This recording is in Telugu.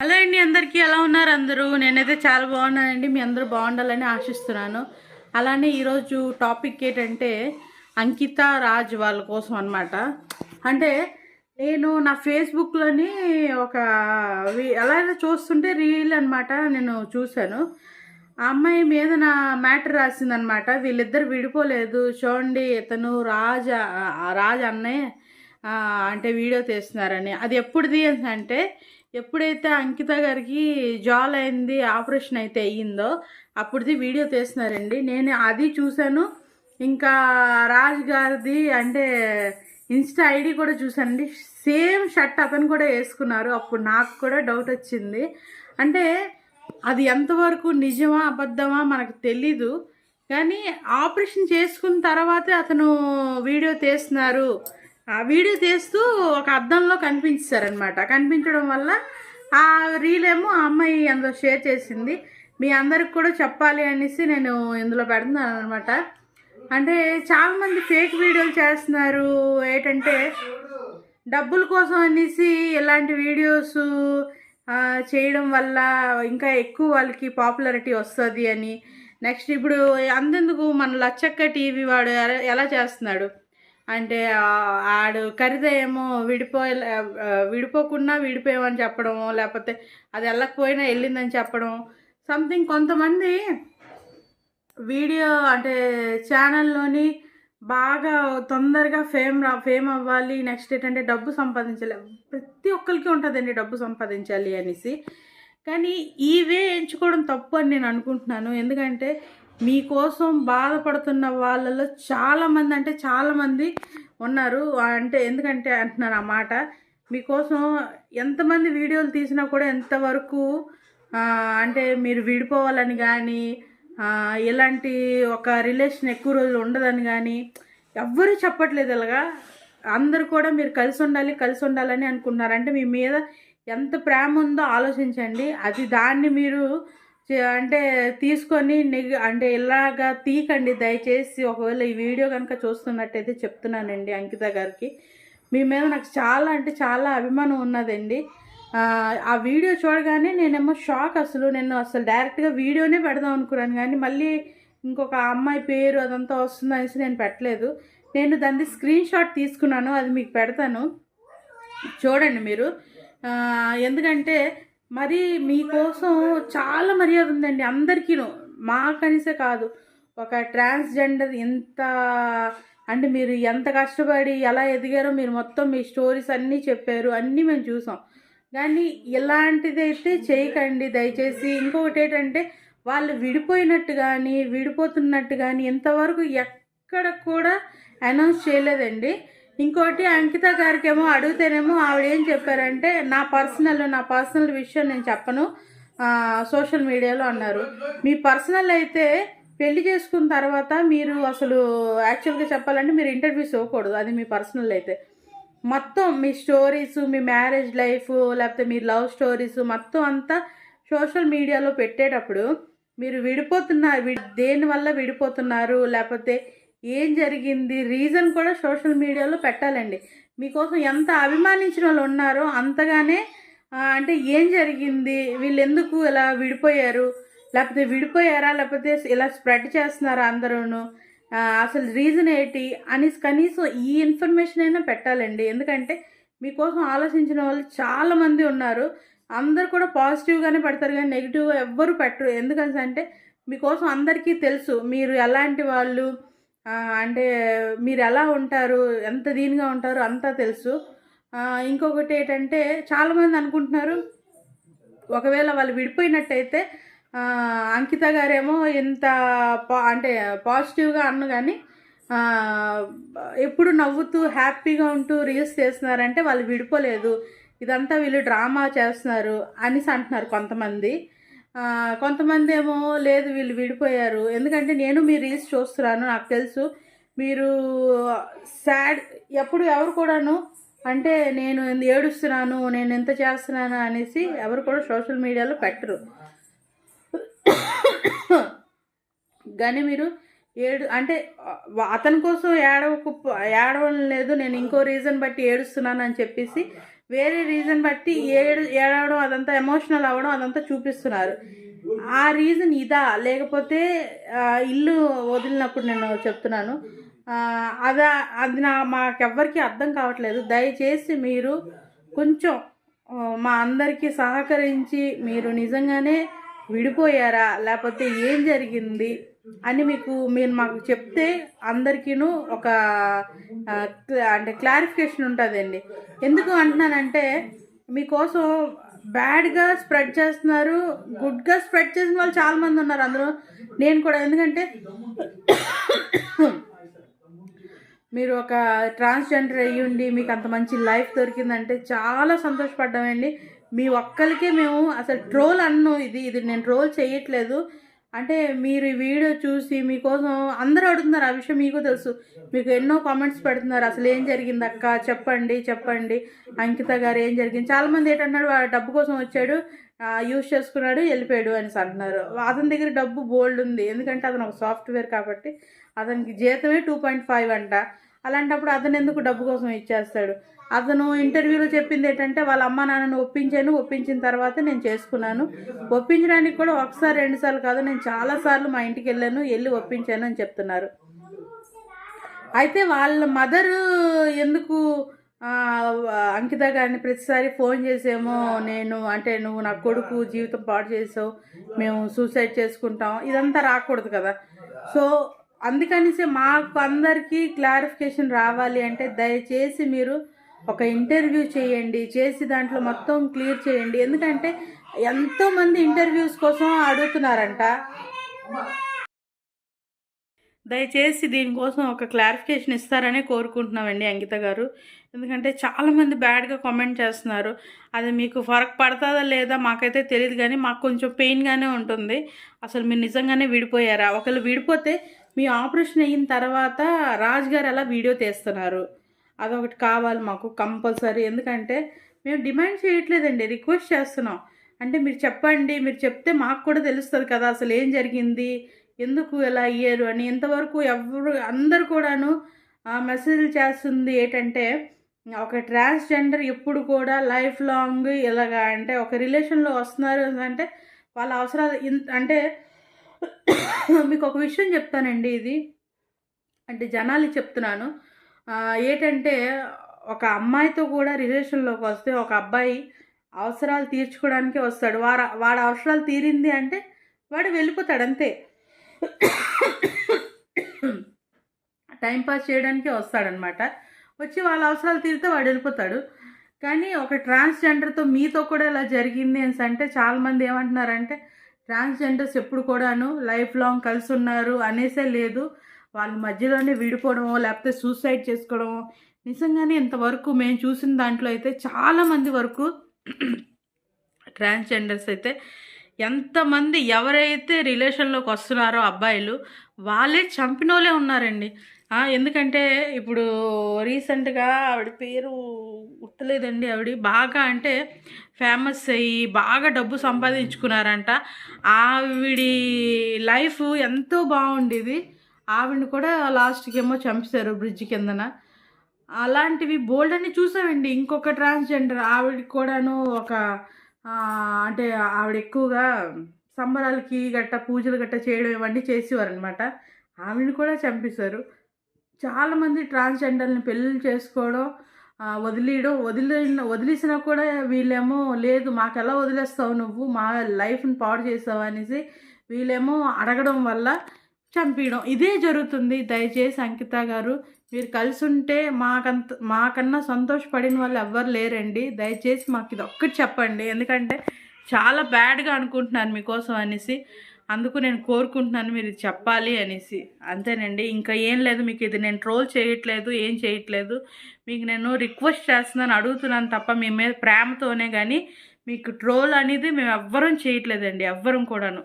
హలో అండి అందరికీ ఎలా ఉన్నారు అందరూ? నేనైతే చాలా బాగున్నానండి. మీ అందరూ బాగుండాలని ఆశిస్తున్నాను. అలానే ఈరోజు టాపిక్ ఏంటంటే అంకిత రాజ్ వాళ్ళ కోసం అనమాట అంటే నేను నా ఫేస్బుక్లోని ఒక ఎలా అయితే చూస్తుంటే రీల్ అన్నమాట నేను చూశాను. ఆ అమ్మాయి మీద నా మ్యాటర్ రాసిందనమాట వీళ్ళిద్దరు విడిపోలేదు. చూడండి ఇతను రాజ రాజ్ అన్నయ్య అంటే వీడియో తీస్తున్నారని. అది ఎప్పుడుది అంటే ఎప్పుడైతే అంకిత గారికి జాల్ అయింది ఆపరేషన్ అయితే అయ్యిందో అప్పుడుది వీడియో తీస్తున్నారండి. నేను అది చూశాను. ఇంకా రాజ్ గారిది అంటే ఇన్స్టా ఐడి కూడా చూశానండి. సేమ్ షర్ట్ అతను కూడా వేసుకున్నారు. అప్పుడు నాకు కూడా డౌట్ వచ్చింది. అంటే అది ఎంతవరకు నిజమా అబద్ధమా మనకు తెలీదు. కానీ ఆపరేషన్ చేసుకున్న తర్వాతే అతను వీడియో తీస్తున్నారు. ఆ వీడియో తీస్తూ ఒక అద్దంలో కనిపించారనమాట కనిపించడం వల్ల ఆ రీల్ ఏమో ఆ అమ్మాయి అందులో షేర్ చేసింది. మీ అందరికి కూడా చెప్పాలి అనేసి నేను ఇందులో పెడుతున్నాను అనమాట అంటే చాలామంది ఫేక్ వీడియోలు చేస్తున్నారు. ఏంటంటే డబ్బుల కోసం అనేసి ఇలాంటి వీడియోస్ చేయడం వల్ల ఇంకా ఎక్కువ వాళ్ళకి పాపులారిటీ వస్తుంది అని. నెక్స్ట్ ఇప్పుడు అంతెందుకు మన లచ్చక్క టీవీ వాడు ఎలా- ఎలా చేస్తున్నాడు? అంటే ఆడు ఖరీద ఏమో విడిపోయే విడిపోకుండా విడిపోయామని చెప్పడం లేకపోతే అది వెళ్ళకపోయినా వెళ్ళిందని చెప్పడం సంథింగ్ కొంతమంది వీడియో అంటే ఛానల్లోని బాగా తొందరగా ఫేమ్ రా ఫేమ్ అవ్వాలి నెక్స్ట్ ఏంటంటే డబ్బు సంపాదించాలి ప్రతి ఒక్కరికి ఉంటుందండి డబ్బు సంపాదించాలి అనేసి. కానీ ఈ వే ఎంచుకోవడం తప్పు అని నేను అనుకుంటున్నాను. ఎందుకంటే మీకోసం బాధపడుతున్న వాళ్ళలో చాలామంది అంటే చాలామంది ఉన్నారు. అంటే ఎందుకంటే అంటున్నాను ఆ మాట. మీకోసం ఎంతమంది వీడియోలు తీసినా కూడా ఎంతవరకు అంటే మీరు విడిపోవాలని కానీ ఇలాంటి ఒక రిలేషన్ ఎక్కువ రోజులు ఉండదని కానీ ఎవ్వరూ చెప్పట్లేదు ఇలాగా. అందరూ కూడా మీరు కలిసి ఉండాలి కలిసి ఉండాలని అనుకుంటున్నారు. అంటే మీ మీద ఎంత ప్రేమ ఉందో ఆలోచించండి. అది దాన్ని మీరు అంటే తీసుకొని నెగ అంటే ఇలాగా తీకండి దయచేసి. ఒకవేళ ఈ వీడియో కనుక చూస్తున్నట్టయితే చెప్తున్నానండి అంకిత గారికి. మీ మీద నాకు చాలా అంటే చాలా అభిమానం ఉన్నదండి. ఆ, వీడియో చూడగానే నేనేమో షాక్ అసలు. నేను అసలు డైరెక్ట్గా వీడియోనే పెడదాం అనుకున్నాను కానీ మళ్ళీ ఇంకొక అమ్మాయి పేరు అదంతా వస్తుంది అనేసి నేను పెట్టలేదు. నేను దాన్ని స్క్రీన్ షాట్ తీసుకున్నాను అది మీకు పెడతాను. చూడండి మీరు. ఎందుకంటే మరి మీకోసం చాలా మర్యాద ఉందండి అందరికీను. మాకనిసే కాదు ఒక ట్రాన్స్జెండర్ ఎంత అంటే మీరు ఎంత కష్టపడి ఎలా ఎదిగారో మీరు మొత్తం మీ స్టోరీస్ అన్నీ చెప్పారు అన్నీ మేము చూసాం. కానీ ఇలాంటిదైతే చేయకండి దయచేసి. ఇంకొకటి ఏంటంటే వాళ్ళు విడిపోయినట్టు కానీ విడిపోతున్నట్టు కానీ ఇంతవరకు ఎక్కడ కూడా అనౌన్స్ చేయలేదండి. ఇంకోటి అంకిత గారికి ఏమో అడిగితేనేమో ఆవిడ ఏం చెప్పారంటే నా పర్సనల్ నా పర్సనల్ విషయం నేను చెప్పను. సోషల్ మీడియాలో అన్నారు. మీ పర్సనల్ అయితే పెళ్ళి చేసుకున్న తర్వాత మీరు అసలు యాక్చువల్గా చెప్పాలంటే మీరు ఇంటర్వ్యూస్ ఇవ్వకూడదు. అది మీ పర్సనల్ అయితే. మొత్తం మీ స్టోరీస్ మీ మ్యారేజ్ లైఫ్ లేకపోతే మీ లవ్ స్టోరీస్ మొత్తం అంతా సోషల్ మీడియాలో పెట్టేటప్పుడు మీరు విడిపోతున్నారు. వి- దేనివల్ల విడిపోతున్నారు? లేకపోతే ఏం జరిగింది? రీజన్ కూడా సోషల్ మీడియాలో పెట్టాలండి. మీకోసం ఎంత అభిమానించిన వాళ్ళు ఉన్నారో అంతగానే అంటే ఏం జరిగింది? వీళ్ళు ఎందుకు ఇలా విడిపోయారు? లేకపోతే విడిపోయారా? లేకపోతే ఇలా స్ప్రెడ్ చేస్తున్నారా అందరూను? అసలు రీజన్ ఏంటి? అని కనీసం ఈ ఇన్ఫర్మేషన్ అయినా పెట్టాలండి. ఎందుకంటే మీకోసం ఆలోచించిన వాళ్ళు చాలామంది ఉన్నారు. అందరు కూడా పాజిటివ్గానే పెడతారు కానీ నెగిటివ్గా ఎవ్వరు పెట్టరు. ఎందుకంటే మీకోసం అందరికీ తెలుసు. మీరు ఎలాంటి వాళ్ళు? అంటే మీరు ఎలా ఉంటారు? ఎంత దీనిగా ఉంటారు అంతా తెలుసు. ఇంకొకటి ఏంటంటే చాలామంది అనుకుంటున్నారు ఒకవేళ వాళ్ళు విడిపోయినట్టయితే అంకిత గారేమో ఇంత పా అంటే పాజిటివ్గా అన్న కానీ ఎప్పుడు నవ్వుతూ హ్యాపీగా ఉంటూ రీల్స్ చేస్తున్నారంటే వాళ్ళు విడిపోలేదు. ఇదంతా వీళ్ళు డ్రామా చేస్తున్నారు అనేసి అంటున్నారు కొంతమంది. కొంతమంది ఏమో లేదు వీళ్ళు విడిపోయారు. ఎందుకంటే నేను మీ రీల్స్ చూస్తున్నాను నాకు తెలుసు. మీరు సాడ్ ఎప్పుడు ఎవరు కూడాను అంటే నేను ఏడుస్తున్నాను నేను ఎంత చేస్తున్నాను అనేసి ఎవరు కూడా సోషల్ మీడియాలో పెట్టరు. కానీ మీరు ఏడు అంటే అతని కోసం ఏడవకు ఏడవడం లేదు నేను ఇంకో రీజన్ బట్టి ఏడుస్తున్నాను అని చెప్పేసి వేరే రీజన్ బట్టి ఏడు ఏడవడం అదంతా ఎమోషనల్ అవ్వడం అదంతా చూపిస్తున్నారు. ఆ రీజన్ ఇదా? లేకపోతే ఇల్లు వదిలినప్పుడు నేను చెప్తున్నాను. అదా అది నా మాకెవ్వరికి అర్థం కావట్లేదు. దయచేసి మీరు కొంచెం మా అందరికీ సహకరించి మీరు నిజంగానే విడిపోయారా? లేకపోతే ఏం జరిగింది? అని మీకు మీరు మాకు చెప్తే అందరికీను ఒక అంటే క్లారిఫికేషన్ ఉంటుందండి. ఎందుకు అంటున్నానంటే మీకోసం బ్యాడ్గా స్ప్రెడ్ చేస్తున్నారు గుడ్గా స్ప్రెడ్ చేసిన వాళ్ళు చాలామంది ఉన్నారు అందులో. నేను కూడా ఎందుకంటే మీరు ఒక ట్రాన్స్జెండర్ అయ్యి ఉండి మీకు అంత మంచి లైఫ్ దొరికిందంటే చాలా సంతోషపడ్డామండి. మీ ఒక్కరికే మేము అసలు ట్రోల్ అన్ను ఇది ఇది నేను ట్రోల్ చేయట్లేదు. అంటే మీరు ఈ వీడియో చూసి మీకోసం అందరూ అడుగుతున్నారు ఆ విషయం మీకు తెలుసు. మీకు ఎన్నో కామెంట్స్ పెడుతున్నారు. అసలు ఏం జరిగింది అక్క? చెప్పండి చెప్పండి. అంకిత గారు ఏం జరిగింది? చాలామంది ఏంటన్నాడు వాడు డబ్బు కోసం వచ్చాడు యూజ్ చేసుకున్నాడు వెళ్ళిపోయాడు అని అంటున్నారు. అతని దగ్గర డబ్బు బోల్డ్ ఉంది. ఎందుకంటే అతను ఒక సాఫ్ట్వేర్ కాబట్టి అతనికి జీతమే టూ పాయింట్ ఫైవ్ అంట. అలాంటప్పుడు అతను ఎందుకు డబ్బు కోసం ఇచ్చేస్తాడు? అతను ఇంటర్వ్యూలో చెప్పింది ఏంటంటే వాళ్ళ అమ్మ నాన్నను ఒప్పించాను ఒప్పించిన తర్వాత నేను చేసుకున్నాను. ఒప్పించడానికి కూడా ఒకసారి రెండుసార్లు కాదు నేను చాలాసార్లు మా ఇంటికి వెళ్ళాను వెళ్ళి ఒప్పించాను అని చెప్తున్నారు. అయితే వాళ్ళ మదర్ ఎందుకు అంకిత గారిని ప్రతిసారి ఫోన్ చేసేమో నేను అంటే నువ్వు నా కొడుకు జీవితం పాడు చేసావు మేము సూసైడ్ చేసుకుంటాం ఇదంతా రాకూడదు కదా. సో అందుకనిసే మాకు అందరికీ క్లారిఫికేషన్ రావాలి అంటే దయచేసి మీరు ఒక ఇంటర్వ్యూ చేయండి చేసి దాంట్లో మొత్తం క్లియర్ చేయండి. ఎందుకంటే ఎంతోమంది ఇంటర్వ్యూస్ కోసం అడుగుతున్నారంట. దయచేసి దీనికోసం ఒక క్లారిఫికేషన్ ఇస్తారని కోరుకుంటున్నామండి అంకిత గారు. ఎందుకంటే చాలామంది బ్యాడ్గా కామెంట్ చేస్తున్నారు. అది మీకు ఫరక్ పడుతుందా లేదా మాకైతే తెలియదు కానీ మాకు కొంచెం పెయిన్గానే ఉంటుంది. అసలు మీరు నిజంగానే విడిపోయారా? ఒకవేళ విడిపోతే మీ ఆపరేషన్ అయిన తర్వాత రాజ్ గారు అలా వీడియో తీస్తున్నారు? అదొకటి కావాలి మాకు కంపల్సరీ. ఎందుకంటే మేము డిమాండ్ చేయట్లేదండి రిక్వెస్ట్ చేస్తున్నాం. అంటే మీరు చెప్పండి మీరు చెప్తే మాకు కూడా తెలుస్తుంది కదా అసలు ఏం జరిగింది ఎందుకు ఎలా అయ్యారు అని. ఇంతవరకు ఎవరు అందరు కూడాను మెసేజ్ చేస్తుంది ఏంటంటే ఒక ట్రాన్స్జెండర్ ఎప్పుడు కూడా లైఫ్ లాంగ్ ఇలాగా అంటే ఒక రిలేషన్లో వస్తున్నారు అంటే వాళ్ళ అవసరాలు ఇంత అంటే మీకు ఒక విషయం చెప్తానండి ఇది. అంటే జనాలు చెప్తున్నాను. ఏంటంటే ఒక అమ్మాయితో కూడా రిలేషన్లోకి వస్తే ఒక అబ్బాయి అవసరాలు తీర్చుకోవడానికి వస్తాడు. వాడు వాడు అవసరాలు తీరింది అంటే వాడు వెళ్ళిపోతాడు అంతే. టైంపాస్ చేయడానికి చేయడానికే వస్తాడనమాట. వచ్చి వాళ్ళ అవసరాలు తీరితే వాడు వెళ్ళిపోతాడు. కానీ ఒక ట్రాన్స్జెండర్తో మీతో కూడా ఇలా జరిగింది అని అంటే చాలామంది ఏమంటున్నారంటే ట్రాన్స్జెండర్స్ ఎప్పుడు కూడాను లైఫ్ లాంగ్ కలిసి ఉన్నారు అనేసే లేదు. వాళ్ళ మధ్యలోనే విడిపోవడమో లేకపోతే సూసైడ్ చేసుకోవడమో నిజంగానే ఇంతవరకు మేము చూసిన దాంట్లో అయితే చాలామంది వరకు ట్రాన్స్జెండర్స్ అయితే ఎంతమంది ఎవరైతే రిలేషన్లోకి వస్తున్నారో అబ్బాయిలు వాళ్ళే చంపినోళ్ళే ఉన్నారండి. ఎందుకంటే ఇప్పుడు రీసెంట్గా ఆవిడ పేరు గుర్తులేదండి ఆవిడ. బాగా అంటే ఫేమస్ అయ్యి బాగా డబ్బు సంపాదించుకున్నారంట. ఆవిడి లైఫ్ ఎంతో బాగుండేది. ఆవిడని కూడా లాస్ట్కి ఏమో చంపేశారు బ్రిడ్జ్ కిందన. అలాంటివి బోల్డ్ అని చూసామండి. ఇంకొక ట్రాన్స్జెండర్ ఆవిడకి కూడాను ఒక అంటే ఆవిడ ఎక్కువగా సంబరాలకి గట్ట పూజలు గట్ట చేయడం ఇవన్నీ చేసేవారు అనమాట ఆవిడని కూడా చంపేశారు. చాలామంది ట్రాన్స్జెండర్ని పెళ్ళిళ్ళు చేసుకోవడం వదిలేయడం వదిలే వదిలేసినా కూడా వీళ్ళేమో లేదు మాకు ఎలా వదిలేస్తావు నువ్వు? మా లైఫ్ని పాడు చేస్తావు అనేసి వీళ్ళేమో అడగడం వల్ల చంపించడం ఇదే జరుగుతుంది. దయచేసి అంకిత గారు మీరు కలిసి ఉంటే మాకంత మాకన్నా సంతోషపడిన వాళ్ళు ఎవ్వరు లేరండి. దయచేసి మాకు ఇది ఒక్కటి చెప్పండి. ఎందుకంటే చాలా బ్యాడ్గా అనుకుంటున్నాను మీకోసం అనేసి. అందుకు నేను కోరుకుంటున్నాను మీరు ఇది చెప్పాలి అనేసి. అంతేనండి. ఇంకా ఏం లేదు మీకు ఇది నేను ట్రోల్ చేయట్లేదు ఏం చేయట్లేదు. మీకు నేను రిక్వెస్ట్ చేస్తున్నాను అడుగుతున్నాను తప్ప మీ మీద ప్రేమతోనే కానీ మీకు ట్రోల్ అనేది మేము ఎవ్వరం చేయట్లేదండి. ఎవ్వరం కూడాను.